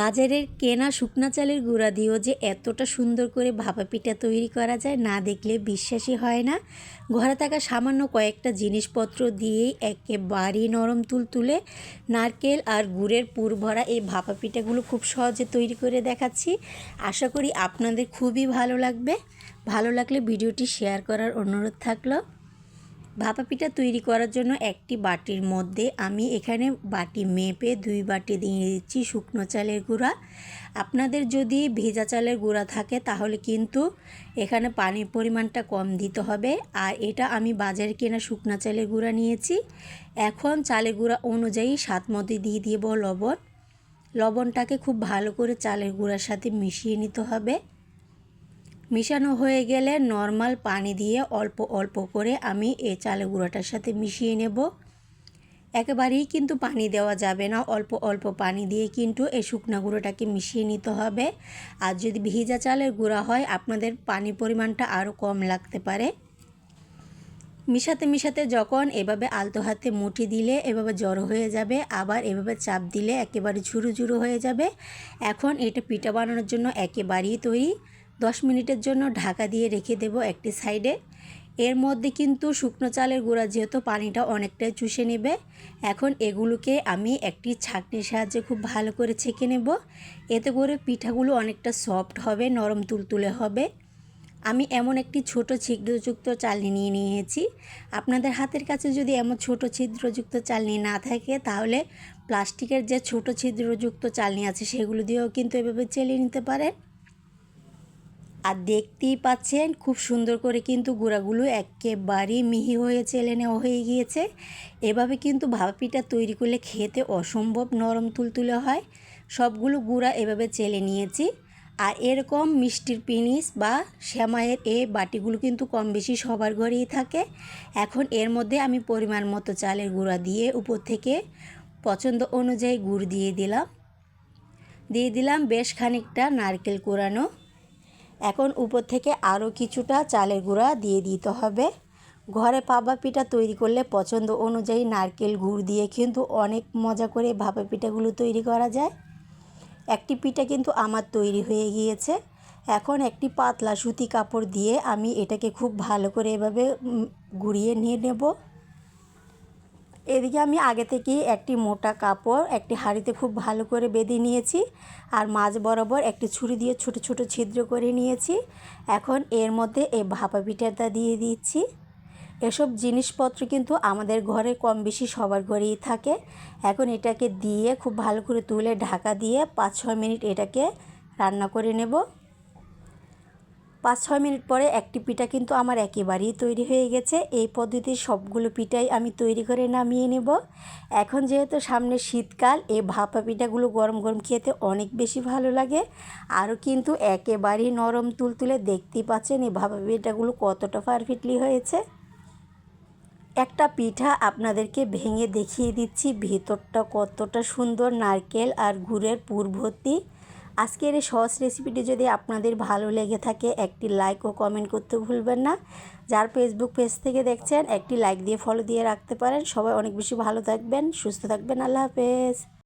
বাজারের কেনা শুকনা চালের গুঁড়া দিয়েও যে এতটা সুন্দর করে ভাপা পিঠা তৈরি করা যায় না দেখলে বিশ্বাসই হয় না। ঘরে থাকা সামান্য কয়েকটা জিনিসপত্র দিয়েই একেবারে নরম তুল তুলে নারকেল আর গুড়ের পুর ভরা এই ভাপা পিঠাগুলো খুব সহজে তৈরি করে দেখাচ্ছি। আশা করি আপনাদের খুবই ভালো লাগবে। ভালো লাগলে ভিডিওটি শেয়ার করার অনুরোধ থাকল। ভাপা পিঠা তৈরি করার জন্য একটি বাটির মধ্যে আমি এখানে বাটি মেপে দুই বাটি দিয়ে দিচ্ছি শুকনো চালের গুঁড়া। আপনাদের যদি ভেজা চালের গুঁড়া থাকে তাহলে কিন্তু এখানে পানির পরিমাণটা কম দিতে হবে। আর এটা আমি বাজারে কেনা শুকনো চালের গুঁড়া নিয়েছি। এখন চালের গুঁড়া অনুযায়ী স্বাদ মধ্যে দিয়ে দিব লবণ। লবণটাকে খুব ভালো করে চালের গুঁড়ার সাথে মিশিয়ে নিতে হবে। মিশানো হয়ে গেলে নর্মাল পানি দিয়ে অল্প অল্প করে আমি এই চালের গুঁড়োটার সাথে মিশিয়ে নেব। একেবারেই কিন্তু পানি দেওয়া যাবে না, অল্প অল্প পানি দিয়ে কিন্তু এই শুকনা গুঁড়োটাকে মিশিয়ে নিতে হবে। আর যদি ভিজা চালের গুঁড়া হয়, আপনাদের পানির পরিমাণটা আরও কম লাগতে পারে। মিশাতে মিশাতে যখন এভাবে আলতো হাতে মুঠি দিলে এভাবে জড়ো হয়ে যাবে, আবার এভাবে চাপ দিলে একেবারে ঝুরু ঝুরু হয়ে যাবে। এখন এটা পিঠা বানানোর জন্য একেবারেই তৈরি। দশ মিনিটের জন্য ঢাকা দিয়ে রেখে দেব একটি সাইডে। এর মধ্যে কিন্তু শুকনো চালের গুঁড়া, যেহেতু পানিটা অনেকটাই চুষে নেবে, এখন এগুলোকে আমি একটি ছাঁকনির সাহায্যে খুব ভালো করে ছেঁকে নেব। এতে করে পিঠাগুলো অনেকটা সফট হবে, নরম তুলতুলে হবে। আমি এমন একটি ছোট ছিদ্রযুক্ত চালনি নিয়ে নিয়েছি। আপনাদের হাতের কাছে যদি এমন ছোট ছিদ্রযুক্ত চালনি না থাকে, তাহলে প্লাস্টিকের যে ছোট ছিদ্রযুক্ত চালনি আছে, সেগুলো দিয়েও কিন্তু এভাবে চেলে নিতে পারেন। আর দেখতেই পাচ্ছেন, খুব সুন্দর করে কিন্তু গুঁড়াগুলো একেবারেই মিহি হয়ে চেলে নেওয়া হয়ে গিয়েছে। এভাবে কিন্তু ভাপা পিঠা তৈরি করলে খেতে অসম্ভব নরম তুলতুলে হয়। সবগুলো গুঁড়া এভাবে চেলে নিয়েছি। আর এরকম মিষ্টির পিনিস বা শ্যামাইয়ের এ বাটিগুলো কিন্তু কম বেশি সবার ঘরেই থাকে। এখন এর মধ্যে আমি পরিমাণ মতো চালের গুঁড়া দিয়ে উপর থেকে পছন্দ অনুযায়ী গুড় দিয়ে দিলাম। দিয়ে দিলাম বেশ খানিকটা নারকেল কোরানো। এখন উপর থেকে আরও কিছুটা চালের গুঁড়া দিয়ে দিতে হবে। ঘরে পাবা পিঠা তৈরি করলে পছন্দ অনুযায়ী নারকেল গুড় দিয়ে কিন্তু অনেক মজা করে ভাপা পিঠাগুলো তৈরি করা যায়। একটি পিঠা কিন্তু আমার তৈরি হয়ে গিয়েছে। এখন একটি পাতলা সুতি কাপড় দিয়ে আমি এটাকে খুব ভালো করে এভাবে গুড়িয়ে নিয়ে নেব। এদিকে আমি আগে থেকেই একটি মোটা কাপড়, একটি হাঁড়িতে খুব ভালো করে বেঁধে নিয়েছি আর মাঝ বরাবর একটি ছুরি দিয়ে ছোট ছোট ছিদ্র করে নিয়েছি। এখন এর মধ্যে এই ভাপা পিঠাটা দিয়ে দিচ্ছি। এসব জিনিসপত্র কিন্তু আমাদের ঘরে কম বেশি সবার ঘরেই থাকে। এখন এটাকে দিয়ে খুব ভালো করে তুলে ঢাকা দিয়ে পাঁচ ছয় মিনিট এটাকে রান্না করে নেব। পাঁচ ছয় মিনিট পরে একটি পিঠা কিন্তু আমার একেবারেই তৈরি হয়ে গেছে। এই পদ্ধতির সবগুলো পিঠাই আমি তৈরি করে নামিয়ে নেব। এখন যেহেতু সামনে শীতকাল, এই ভাপা পিঠাগুলো গরম গরম খেতে অনেক বেশি ভালো লাগে। আরও কিন্তু একেবারেই নরম তুলতুলে দেখতেই পাচ্ছেন এই ভাপা পিঠাগুলো কতটা পারফেক্টলি হয়েছে। একটা পিঠা আপনাদেরকে ভেঙে দেখিয়ে দিচ্ছি, ভেতরটা কতটা সুন্দর নারকেল আর গুড়ের পুর ভর্তি। আজকের এই সহজ রেসিপিটি যদি আপনাদের ভালো লেগে থাকে, একটি লাইক ও কমেন্ট করতে ভুলবেন না। যার ফেসবুক পেজ থেকে দেখছেন, একটি লাইক দিয়ে ফলো দিয়ে রাখতে পারেন। সবাই অনেক বেশি ভালো থাকবেন, সুস্থ থাকবেন। আল্লাহ হাফেজ।